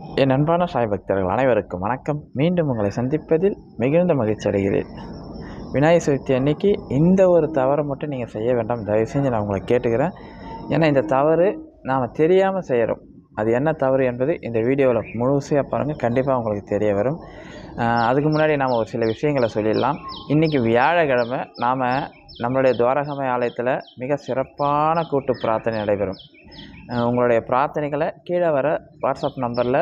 என் அன்பான சாய் பக்தர்கள் அனைவருக்கும் வணக்கம். மீண்டும் உங்களை சந்திப்பதில் மிகுந்த மகிழ்ச்சி அடைகிறேன். விநாயகர் சதுர்த்தி அன்னைக்கு இந்த ஒரு தவறை மட்டும் நீங்கள் செய்ய வேண்டாம். தயவு செஞ்சு நான் உங்களை கேட்டுக்கிறேன். ஏன்னா இந்த தவறு நாம் தெரியாமல் செய்கிறோம் அது என்ன தவறு என்பது இந்த வீடியோவில் முழுசையாக பாருங்கள் கண்டிப்பாக உங்களுக்கு தெரிய வரும். அதுக்கு முன்னாடி நாம் ஒரு சில விஷயங்களை சொல்லிடலாம். இன்றைக்கி வியாழக்கிழமை நாம் நம்மளுடைய துவாரகமை ஆலயத்தில் மிக சிறப்பான கூட்டு பிரார்த்தனை நடைபெறும். உங்களுடைய பிரார்த்தனைகளை கீழே வர வாட்ஸ்அப் நம்பரில்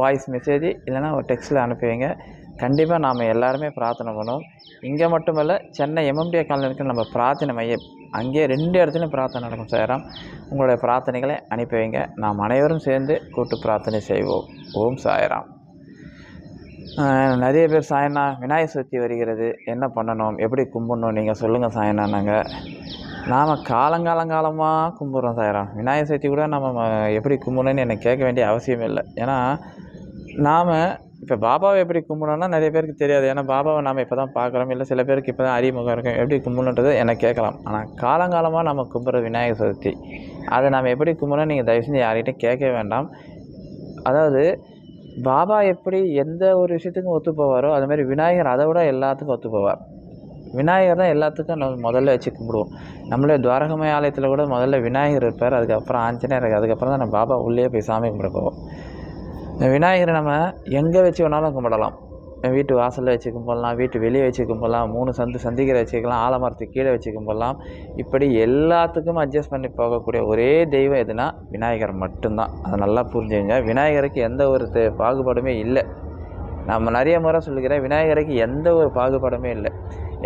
வாய்ஸ் மெசேஜ் இல்லைன்னா ஒரு டெக்ஸ்ட்டில் அனுப்பி வைங்க. கண்டிப்பாக நாம் எல்லாருமே பிரார்த்தனை பண்ணுவோம். இங்கே மட்டுமல்ல சென்னை எம்எம்டிஏ காலனிக்கு நம்ம பிரார்த்தனை மையம். அங்கேயே ரெண்டு இடத்துலையும் பிரார்த்தனை நடக்கும் சேரம் உங்களுடைய பிரார்த்தனைகளை அனுப்பி வைங்க. நாம் அனைவரும் சேர்ந்து கூட்டு பிரார்த்தனை செய்வோம். ஓம் சாயராம். நிறைய பேர் சாயண்ணா விநாயகர் சதுர்த்தி வருகிறது. என்ன பண்ணணும்? எப்படி கும்பிடணும்? நீங்கள் சொல்லுங்கள் சாயண்ணா நாங்கள் நாம் காலங்காலங்காலமாக கும்பிட்றோம் சாயராம் விநாயகர் சதுர்த்தி கூட நம்ம எப்படி கும்பிடணும்னு எனக்கு கேட்க வேண்டிய அவசியம் இல்லை. ஏன்னா நாம் இப்போ பாபாவை எப்படி கும்பிடணும்னா நிறைய பேருக்கு தெரியாது. ஏன்னா பாபாவை நாம் இப்போ தான் பார்க்குறோம். இல்லை சில பேருக்கு இப்போ தான் அறிமுகம் இருக்கும். எப்படி கும்பிடணுன்றது எனக்கு கேட்கலாம். ஆனால் காலங்காலமாக நம்ம கும்பிட்ற விநாயகர் சதுர்த்தி அதை நாம் எப்படி கும்பிடணும் நீங்கள் தயவு செஞ்சு யார்கிட்டையும் கேட்க வேண்டாம். அதாவது பாபா எப்படி எந்த ஒரு விஷயத்துக்கும் ஒத்து போவாரோ அது மாதிரி விநாயகர் அதை விட எல்லாத்துக்கும் ஒத்து போவார் விநாயகர் தான் எல்லாத்துக்கும் நம்ம முதல்ல வச்சு கும்பிடுவோம். நம்மளே துவாரகமய ஆலயத்தில் கூட முதல்ல விநாயகர் இருப்பார் அதுக்கப்புறம் ஆஞ்சநேயர் இருக்குது அதுக்கப்புறம் தான் நம்ம பாபா உள்ளே போய் சாமி கும்பிட போவோம். இந்த விநாயகரை நம்ம எங்கே வச்சு வேணாலும் கும்பிடலாம். வீட்டு வாசலில் வச்சு கும்பிடலாம் வீட்டு வெளியே வச்சு கும்பிடலாம் மூணு சந்து சந்திக்கிற வச்சுக்கலாம் ஆலமரத்துக்கு கீழே வச்சு கும்பிடலாம் இப்படி எல்லாத்துக்கும் அட்ஜஸ்ட் பண்ணி போகக்கூடிய ஒரே தெய்வம் எதுனா விநாயகர் மட்டும்தான். அதை நல்லா புரிஞ்சுங்க விநாயகருக்கு எந்த ஒரு பாகுபாடுமே இல்லை. நம்ம நிறைய முறை சொல்லிக்கிறேன் விநாயகருக்கு எந்த ஒரு பாகுபாடுமே இல்லை.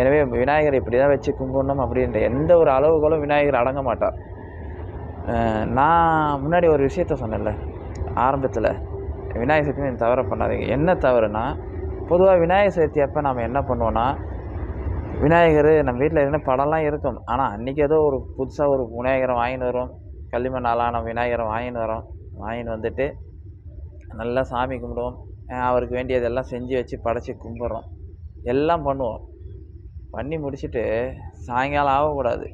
எனவே விநாயகர் இப்படி தான் வச்சு கும்பிடணும் அப்படின்ற எந்த ஒரு அளவுகளும் விநாயகர் அடங்க மாட்டார். நான் முன்னாடி ஒரு விஷயத்த சொன்னேன்ல ஆரம்பத்தில். விநாயகர் சக்தி தவற தவறை பண்ணாதீங்க. என்ன தவறுனா பொதுவாக விநாயகர் சதுர்த்தி அப்போ நம்ம என்ன பண்ணுவோன்னா விநாயகர் நம்ம வீட்டில் இருக்கிற படம்லாம் இருக்கும். ஆனால் அன்றைக்கி ஏதோ ஒரு புதுசாக ஒரு விநாயகரை வாங்கின்னு வரும் களிமண் ஆளான விநாயகரை வாங்கின்னு வரோம் வாங்கின்னு வந்துட்டு நல்லா சாமி கும்பிடுவோம். அவருக்கு வேண்டியதெல்லாம் செஞ்சு வச்சு படைச்சி கும்பிட்றோம். எல்லாம் பண்ணுவோம். பண்ணி முடிச்சுட்டு சாயங்காலம் ஆகக்கூடாது.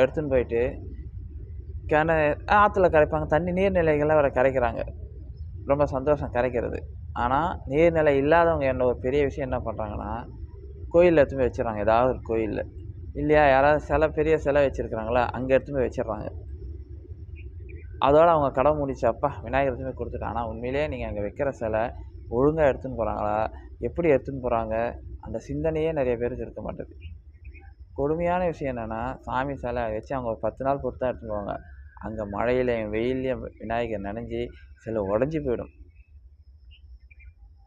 எடுத்துன்னு போயிட்டு கிண ஆற்றுல கரைப்பாங்க. தண்ணி நீர்நிலைகள்லாம் வேறு கரைக்கிறாங்க. ரொம்ப சந்தோஷம் கரைக்கிறது. ஆனால் நீர்நிலை இல்லாதவங்க என்ன ஒரு பெரிய விஷயம் என்ன பண்ணுறாங்கன்னா கோயிலில் எடுத்து போய் வச்சிடறாங்க. ஏதாவது ஒரு கோயிலில். இல்லையா? யாராவது சிலை பெரிய சிலை வச்சுருக்குறாங்களா அங்கே எடுத்து போய் வச்சிடுறாங்க. அதோடு அவங்க கடை முடிச்சப்பா விநாயகர் எடுத்து போய் கொடுத்துட்டு ஆனால் உண்மையிலேயே நீங்கள் அங்கே வைக்கிற சிலை ஒழுங்காக எடுத்துன்னு போகிறாங்களா எப்படி எடுத்துன்னு போகிறாங்க அந்த சிந்தனையே நிறைய பேருக்கு இருக்க மாட்டேது. கொடுமையான விஷயம் என்னென்னா சாமி சிலை வச்சு அவங்க ஒரு பத்து நாள் பொறுத்து தான் எடுத்துன்னு போவாங்க. அங்கே மழையிலையும் வெயிலையும் விநாயகர் நனைஞ்சி சில உடஞ்சி போயிடும்.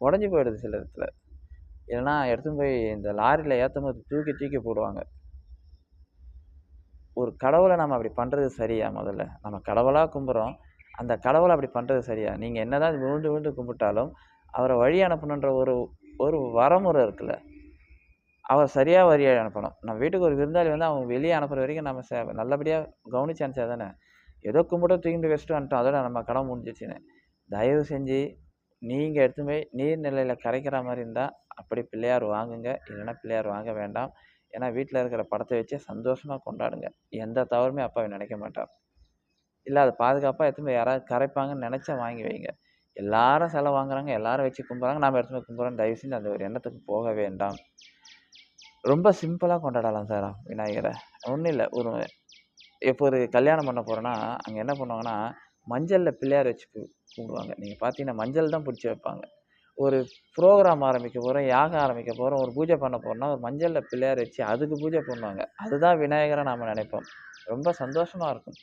உடஞ்சி போயிடுது சில இடத்துல. இல்லைன்னா எடுத்துன்னு போய் இந்த லாரியில் ஏற்றும் போது தூக்கி தூக்கி போடுவாங்க. ஒரு கடவுளை நம்ம அப்படி பண்ணுறது சரியா முதல்ல? நம்ம கடவுளாக கும்பிட்றோம் அந்த கடவுளை அப்படி பண்ணுறது சரியா? நீங்கள் என்ன தான் விழுந்து விழுந்து கும்பிட்டாலும் அவரை வழி அனுப்பணுன்ற ஒரு ஒரு வரமுறை இருக்குல்ல? அவர் சரியாக வழி அனுப்பணும். நம்ம வீட்டுக்கு ஒரு விருந்தாளி வந்து அவங்க வெளியே அனுப்புகிற வரைக்கும் நம்ம சே நல்லபடியாக கவனிச்சு அனுப்பிச்சா தானே? ஏதோ கும்பிட்டு தூக்கிட்டு வச்சுட்டு வந்துட்டோம். அதோட நம்ம கடமை முடிஞ்சிச்சுன்னு தயவு செஞ்சு நீங்கள் எடுத்துன்னு போய் நீர்நிலையில் கரைக்கிற மாதிரி இருந்தால் அப்படி பிள்ளையார் வாங்குங்க. இல்லைன்னா பிள்ளையார் வாங்க வேண்டாம். ஏன்னா வீட்டில் இருக்கிற படத்தை வச்சு சந்தோஷமாக கொண்டாடுங்க. எந்த தவறுமே அப்பாவை நினைக்க மாட்டார். இல்லை அது பாதுகாப்பாக எடுத்துன்னு போய் யாராவது கரைப்பாங்கன்னு நினச்சா வாங்கி வைங்க. எல்லாரும் சிலை வாங்குறாங்க எல்லாரும் வச்சு கும்பிட்றாங்க நாம் எடுத்துன்னு போய் கும்பிட்றோம் தயவு செஞ்சு அந்த ஒரு எண்ணத்துக்கு போக வேண்டாம். ரொம்ப சிம்பிளாக கொண்டாடலாம் சார் விநாயகரை. ஒன்றும் இல்லை ஒரு இப்போ ஒரு கல்யாணம் பண்ண போகிறோன்னா அங்கே என்ன பண்ணுவாங்கன்னா மஞ்சளில் பிள்ளையார் வச்சு கும்பிடுவாங்க நீங்கள் பார்த்தீங்கன்னா மஞ்சள் தான் பிடிச்சி வைப்பாங்க. ஒரு ப்ரோக்ராம் ஆரம்பிக்க போகிறோம் யாகம் ஆரம்பிக்க போகிறோம் ஒரு பூஜை பண்ண போகிறோம்னா ஒரு மஞ்சளில் பிள்ளையார் வச்சு அதுக்கு பூஜை பண்ணுவாங்க. அதுதான் விநாயகரை நாம் நினைப்போம். ரொம்ப சந்தோஷமாக இருக்கும்.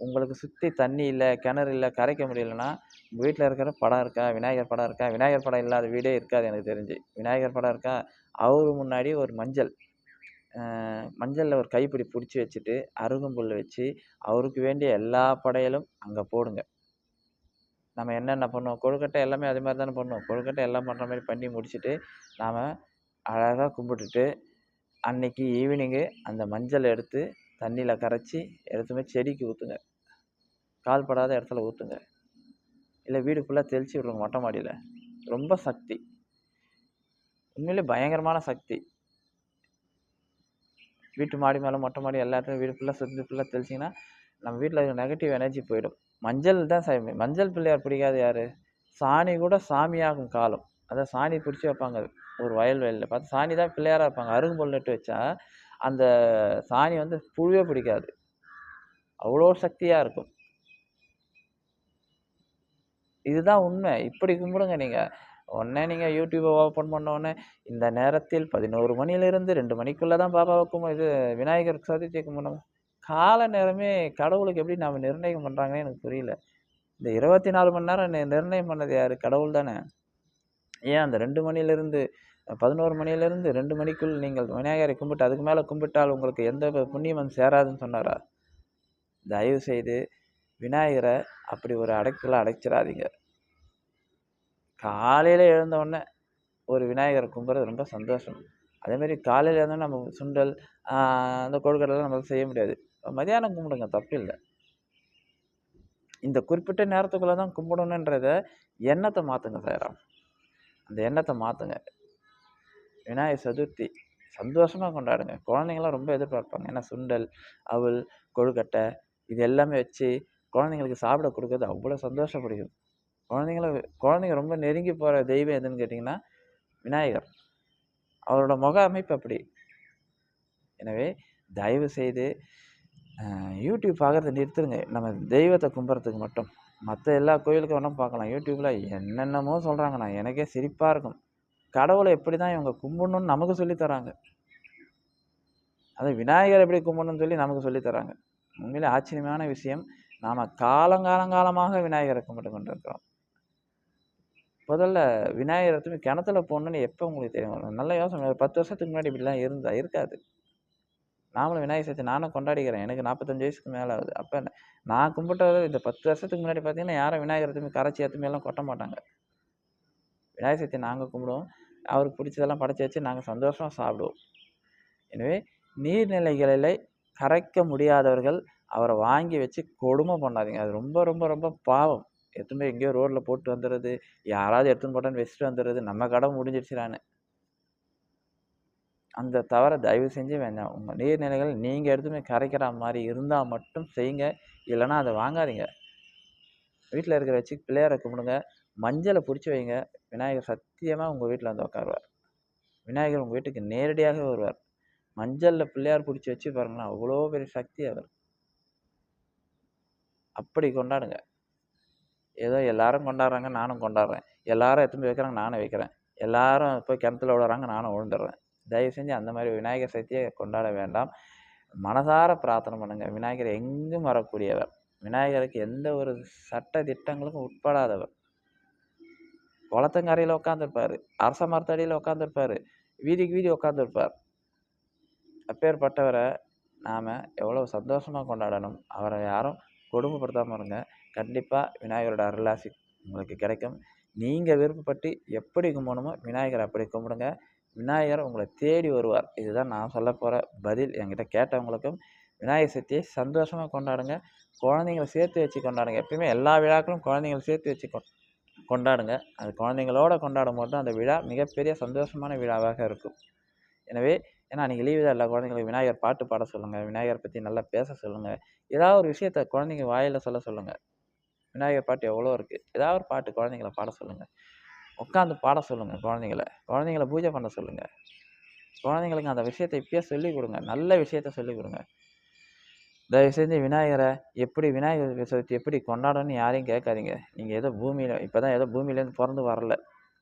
உங்களுக்கு சுற்றி தண்ணி இல்லை கிணறு இல்லை கரைக்க முடியலன்னா உங்கள் வீட்டில் இருக்கிற படம் இருக்கா? விநாயகர் படம் இருக்கா? விநாயகர் படம் இல்லாத வீடே இருக்காது எனக்கு தெரிஞ்சு. விநாயகர் படம் இருக்கா? அவர் முன்னாடி ஒரு மஞ்சள். மஞ்சளில் ஒரு கைப்பிடி பிடிச்சி வச்சுட்டு அருகம்புல் வச்சு அவருக்கு வேண்டிய எல்லா படையலும் அங்கே போடுங்க. நம்ம என்னென்ன பண்ணுவோம்? கொழுக்கட்டை எல்லாமே அதே மாதிரி தானே பண்ணுவோம். கொழுக்கட்டை எல்லாம் பண்ணுற மாதிரி பண்ணி முடிச்சுட்டு நாம் அழகாக கும்பிட்டுட்டு அன்னைக்கு ஈவினிங்கு அந்த மஞ்சள் எடுத்து தண்ணியில் கரைச்சி எடுத்து செடிக்கு ஊற்றுங்க கால் படாத இடத்துல ஊற்றுங்க இல்லை வீடு ஃபுல்லாக தெளிச்சு விட்ருங்க மொட்டை மாடியில். ரொம்ப சக்தி. உண்மையிலே பயங்கரமான சக்தி. வீட்டு மாடி மேலே மொட்டை மாடி எல்லா இடத்துலையும் வீடு ஃபுல்லாக சுற்றி ஃபுல்லாக தெளிச்சிங்கன்னா நம்ம வீட்டில் இருக்கிற நெகட்டிவ் எனர்ஜி போயிடும். மஞ்சள் தான் சாமி மஞ்சள் பிள்ளையார் பிடிக்காது யார்? சாணி கூட சாமியாகும் காலம். அதான் சாணி பிடிச்சி வைப்பாங்க. ஒரு வயல் வயலில் பார்த்து சாணி தான் பிள்ளையாராக இருப்பாங்க. அருகும்பொல் நட்டு வச்சா அந்த சாணி வந்து புழுவே பிடிக்காது. அவ்வளோ சக்தியாக இருக்கும். இதுதான் உண்மை. இப்படி கும்பிடுங்க நீங்கள் உடனே நீங்கள் யூடியூப்பை ஓப்பன் பண்ண உடனே இந்த நேரத்தில் பதினோரு மணியிலிருந்து ரெண்டு மணிக்குள்ளே தான் பாபாவை கும்ப இது விநாயகர் சதுர்த்தியை கும்பிடணும் கால நேரமே கடவுளுக்கு எப்படி நாம் நிர்ணயம் பண்ணுறாங்கன்னு எனக்கு புரியல. இந்த இருபத்தி நாலு மணி நேரம் நிர்ணயம் பண்ணது யார்? கடவுள் தானே? ஏன் அந்த ரெண்டு மணியிலிருந்து பதினோரு மணியிலேருந்து ரெண்டு மணிக்குள் நீங்கள் விநாயகரை கும்பிட்டு அதுக்கு மேலே கும்பிட்டால் உங்களுக்கு எந்த புண்ணியம் சேராதுன்னு சொன்னாரா? தயவு செய்து விநாயகரை அப்படி ஒரு அடைக்கல அடைச்சிடாதீங்க. காலையில் எழுந்தவுடனே ஒரு விநாயகரை கும்பிட்றது ரொம்ப சந்தோஷம். அதேமாரி காலையில் இருந்தால் நம்ம சுண்டல் அந்த கொழுக்கட்டைலாம் நம்மளால் செய்ய முடியாது. மதியானம் கும்பிடுங்க தப்பு இல்லை. இந்த குறிப்பிட்ட நேரத்துக்குள்ளே தான் கும்பிடணுன்றத எண்ணத்தை மாற்றுங்க சாராம் அந்த எண்ணத்தை மாற்றுங்க விநாயகர் சதுர்த்தி சந்தோஷமாக கொண்டாடுங்க. குழந்தைங்களாம் ரொம்ப எதிர்பார்ப்பாங்க. ஏன்னா சுண்டல் அவல் கொழுக்கட்டை இது எல்லாமே வச்சு குழந்தைங்களுக்கு சாப்பிட கொடுக்கறது அவ்வளோ சந்தோஷப்படுகிறது. குழந்தைங்கள குழந்தைங்க ரொம்ப நெருங்கி போகிற தெய்வம் எதுன்னு கேட்டிங்கன்னா விநாயகர். அவரோட முக அமைப்பு அப்படி. எனவே தயவு செய்து யூடியூப் பார்க்குறத நிறுத்துருங்க நம்ம தெய்வத்தை கும்புறதுக்கு மட்டும். மற்ற எல்லா கோயிலுக்கும் வேணால் பார்க்கலாம் யூடியூப்பில் என்னென்னமோ சொல்கிறாங்க நான் எனக்கே சிரிப்பாக இருக்கும். கடவுளை எப்படி தான் இவங்க கும்பிடணும்னு நமக்கு சொல்லித் தராங்க. அது விநாயகர் எப்படி கும்பிடணும்னு சொல்லி நமக்கு சொல்லித் தராங்க. உண்மையிலே ஆச்சரியமான விஷயம். நாம் காலங்காலங்காலமாக விநாயகரை கும்பிட்டு கொண்டிருக்கிறோம். முதல்ல விநாயகர் தூக்கி கிணத்துல போடணும்னு எப்போ உங்களுக்கு தெரியும்? நல்ல யோசனை. ஒரு பத்து வருஷத்துக்கு முன்னாடி இப்படிலாம் இருந்தா இருக்காது. நாமளும் விநாயகர் சதுர்த்தி நானும் கொண்டாடிக்கிறேன். எனக்கு நாற்பத்தஞ்சு வயசுக்கு மேலே ஆகுது. அப்போ நான் கும்பிட்டது இந்த பத்து வருஷத்துக்கு முன்னாடி பார்த்தீங்கன்னா யாரும் விநாயகர் தூக்கி கரைச்சி எத்துமே எல்லாம் கொட்ட மாட்டாங்க. விநாயகர் சதுர்த்தி நாங்கள் கும்பிடுவோம். அவருக்கு பிடிச்சதெல்லாம் படைச்சி வச்சு நாங்கள் சந்தோஷமாக சாப்பிடுவோம். எனவே நீர்நிலைகளில் கரைக்க முடியாதவர்கள் அவரை வாங்கி வச்சு கொடுமை பண்ணாதீங்க. அது ரொம்ப ரொம்ப ரொம்ப பாவம். எடுத்துன்னு எங்கேயோ ரோட்டில் போட்டு வந்துடுறது யாராவது எடுத்துன்னு போட்டான்னு வச்சுட்டு வந்துடுறது நம்ம கடமை முடிஞ்சிடுச்சுடான்னு அந்த தவறை தயவு செஞ்சு வேண்டாம். உங்கள் நீர்நிலைகள் நீங்கள் எடுத்துமே போய் கரைக்கிற மாதிரி இருந்தால் மட்டும் செய்யுங்க இல்லைன்னா அதை வாங்காதீங்க. வீட்டில் இருக்கிற வச்சு பிள்ளையாரை கும்பிடுங்க. மஞ்சளை பிடிச்சி வைங்க. விநாயகர் சத்தியமாக உங்கள் வீட்டில் வந்து உட்காருவார் விநாயகர் உங்கள் வீட்டுக்கு நேரடியாக வருவார். மஞ்சளில் பிள்ளையார் பிடிச்சி வச்சு பாருங்களேன் அவ்வளோ பெரிய சக்தி அவர். அப்படி கொண்டாடுங்க. ஏதோ எல்லாரும் கொண்டாடுறாங்க நானும் கொண்டாடுறேன். எல்லாரும் எடுத்துன்னு போய் வைக்கிறாங்க நானும் வைக்கிறேன். எல்லாரும் போய் கிணத்துல விழுறாங்க நானும் விழுந்துடுறேன். தயவு செஞ்சு அந்த மாதிரி விநாயகர் சதுர்த்தியை கொண்டாட வேண்டாம். மனதார பிரார்த்தனை பண்ணுங்கள் விநாயகர் எங்கும் வரக்கூடியவர். விநாயகருக்கு எந்த ஒரு சட்ட திட்டங்களுக்கும் உட்படாதவர். குளத்தங்கரையில் உட்காந்துருப்பாரு அரச மரத்தடியில் உட்காந்துருப்பாரு வீதிக்கு வீதி உட்காந்துருப்பார் அப்பேற்பட்டவரை நாம் எவ்வளோ சந்தோஷமாக கொண்டாடணும். அவரை யாரும் கொடுமைப்படுத்தாமல் இருங்க. கண்டிப்பாக விநாயகரோட அருளாசி உங்களுக்கு கிடைக்கும். நீங்கள் விருப்பப்பட்டு எப்படி கும்பிடணுமோ விநாயகர் அப்படி கும்பிடுங்க. விநாயகர் உங்களை தேடி வருவார். இதுதான் நான் சொல்ல போகிற பதில் என்கிட்ட கேட்டவங்களுக்கும். விநாயகர் சக்தியை சந்தோஷமாக கொண்டாடுங்க. குழந்தைங்கள சேர்த்து வச்சு கொண்டாடுங்க. எப்பயுமே எல்லா விழாக்களும் குழந்தைங்கள சேர்த்து வச்சு கொ கொண்டாடுங்க. அது குழந்தைங்களோட கொண்டாடும் போது தான் அந்த விழா மிகப்பெரிய சந்தோஷமான விழாவாக இருக்கும். எனவே ஏன்னா அன்றைக்கி லீவு தான் எல்லா குழந்தைங்களுக்கு விநாயகர் பாட்டு பாட சொல்லுங்கள் விநாயகர் பற்றி நல்லா பேச சொல்லுங்கள் ஏதாவது ஒரு விஷயத்த குழந்தைங்க வாயில் சொல்ல சொல்லுங்கள் விநாயகர் பாட்டு எவ்வளோ இருக்குது ஏதாவது ஒரு பாட்டு குழந்தைங்கள பாட சொல்லுங்கள் உட்காந்து பாட சொல்லுங்கள் குழந்தைங்கள. குழந்தைங்கள பூஜை பண்ண சொல்லுங்கள் குழந்தைங்களுக்கு அந்த விஷயத்தை இப்பயே சொல்லிக் கொடுங்க. நல்ல விஷயத்த சொல்லிக் கொடுங்க. தயவு செஞ்சு விநாயகரை எப்படி விநாயகர் சதுர்த்தி எப்படி கொண்டாடணும்னு யாரையும் கேட்காதீங்க. நீங்கள் ஏதோ பூமியில் இப்போ தான் ஏதோ பூமியிலேருந்து பிறந்து வரல.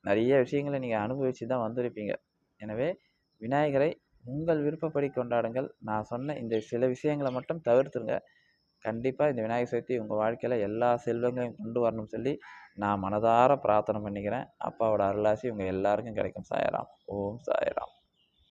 நிறைய விஷயங்களை நீங்கள் அனுபவித்து தான் வந்திருப்பீங்க. எனவே விநாயகரை உங்கள் விருப்பப்படி கொண்டாடுங்கள். நான் சொன்ன இந்த சில விஷயங்களை மட்டும் தவிர்த்துருங்க. கண்டிப்பாக இந்த விநாயகர் சதுர்த்தி உங்கள் வாழ்க்கையில் எல்லா செல்வங்களையும் கொண்டு வரணும்னு சொல்லி நான் மனதார பிரார்த்தனை பண்ணிக்கிறேன். அப்பாவோட அருளாசி உங்கள் எல்லாருக்கும் கிடைக்கும். சாயராம். ஓம் சாயராம்.